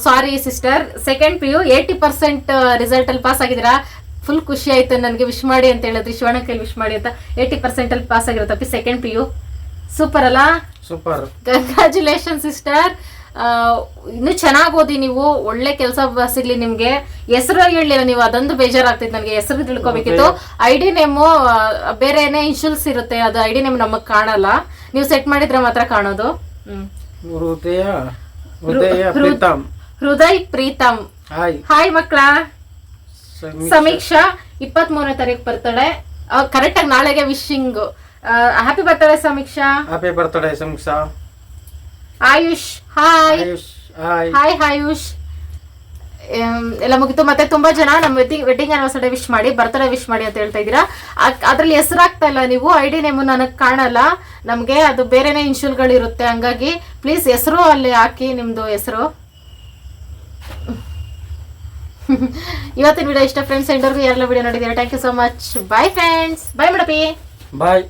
[SPEAKER 1] Sorry sister second P U eighty percent result ಅಲ್ಲಿ ಪಾಸ್ ಆಗಿದ್ದೀರಾ? ಫುಲ್ ಖುಷಿ ಆಯ್ತು. ನನಗೆ ವಿಶ್ ಮಾಡಿ ಅಂತ ಹೇಳಿದ್ರಿ. ಶಿವಣ್ಣ ಕೈಲಿ ವಿಶ್ ಮಾಡಿ ಅಂತ ಏಯ್ಟಿ ಪರ್ಸೆಂಟ್ ಅಲ್ಲಿ ಪಾಸ್ ಆಗಿರುತ್ತಪ್ಪಿ ಸೆಕೆಂಡ್ ಪಿ ಯು ಸೂಪರ್ ಅಲ್ಲ?
[SPEAKER 2] ಸೂಪರ್
[SPEAKER 1] ಕಂಗ್ರ್ಯಾಚುಲೇಷನ್ ಸಿಸ್ಟರ್ ಇನ್ನು ಚೆನ್ನಾಗಿ ಓದಿ ನೀವು. ಒಳ್ಳೆ ಕೆಲಸ ಸಿಗ್ಲಿ ನಿಮ್ಗೆ. ಹೆಸರು ಹೇಳಲಿಲ್ಲ ನೀವು ಅದೊಂದು ಬೇಜಾರಾಗ್ತಿತ್ತು ನನಗೆ. ಹೆಸರು ತಿಳ್ಕೊಬೇಕಿತ್ತು. ಐ ಡಿ ನೇಮು ಬೇರೆನೇ ಇನ್ಶೂಲ್ಸ್ ಇರುತ್ತೆ. ಅದು ಐ ಡಿ ನೇಮ್ ನಮಗ್ ಕಾಣಲ್ಲ. ನೀವು ಸೆಟ್ ಮಾಡಿದ್ರೆ ಮಾತ್ರ ಕಾಣೋದು.
[SPEAKER 2] ಹೃದಯ ಹೃದಯ ಪ್ರೀತಮ್
[SPEAKER 1] ಹೃದಯ್ ಪ್ರೀತಮ್
[SPEAKER 2] ಹಾಯ್
[SPEAKER 1] ಹಾಯ್ ಮಕ್ಕಳ.
[SPEAKER 2] ಸಮೀಕ್ಷಾ.
[SPEAKER 1] ಇಪ್ಪತ್ತ್ ಮೂರನೇ ತಾರೀಕು ಬರ್ತಾಳೆ ಕರೆಕ್ಟ್ ಆಗಿ ನಾಳೆಗೆ ವಿಶಿಂಗ್ ಹ್ಯಾಪಿ ಬರ್ತಾಳೆ ಸಮೀಕ್ಷಾ.
[SPEAKER 2] ಹ್ಯಾಪಿ ಬರ್ತಾಳೆ ಸಮೀಕ್ಷಾ.
[SPEAKER 1] ಆಯುಷ್ ಹಾಯ್.
[SPEAKER 2] ಹಾಯ್.
[SPEAKER 1] ಆಯುಷ್. ಎಲ್ಲ ಮುಗಿತು. ಮತ್ತೆ ತುಂಬಾ ಜನ ನಮ್ಮ ವೆಡ್ಡಿಂಗ್ ವೆಡ್ಡಿಂಗ್ ಆನಿವರ್ಸರಿ ವಿಶ್ ಮಾಡಿ ಬರ್ತಾರೆ ವಿಶ್ ಮಾಡಿ ಅಂತ ಹೇಳ್ತಾ ಇದೀರಾ ಅದ್ರಲ್ಲಿ ಹೆಸರಾಗ್ತಾ ಇಲ್ಲ ನೀವು. ಐ ಡಿ ನೇಮು ನನಗೆ ಕಾಣಲ್ಲ. ನಮಗೆ ಅದು ಬೇರೆನೇ ಇನ್ಶೂಲ್ಗಳು ಇರುತ್ತೆ ಹಂಗಾಗಿ ಪ್ಲೀಸ್ ಹೆಸರು ಅಲ್ಲಿ ಹಾಕಿ ನಿಮ್ದು ಹೆಸರು. ಇವತ್ತಿನ ವಿಡಿಯೋ ಇಷ್ಟ ಫ್ರೆಂಡ್ಸ್ ಎಲ್ಲರಿಗೂ ಯಾರೆಲ್ಲ ವಿಡಿಯೋ ನೋಡಿದ್ದೀರಾ? Thank you so much bye friends bye ಮೇಡಪಿ
[SPEAKER 2] bye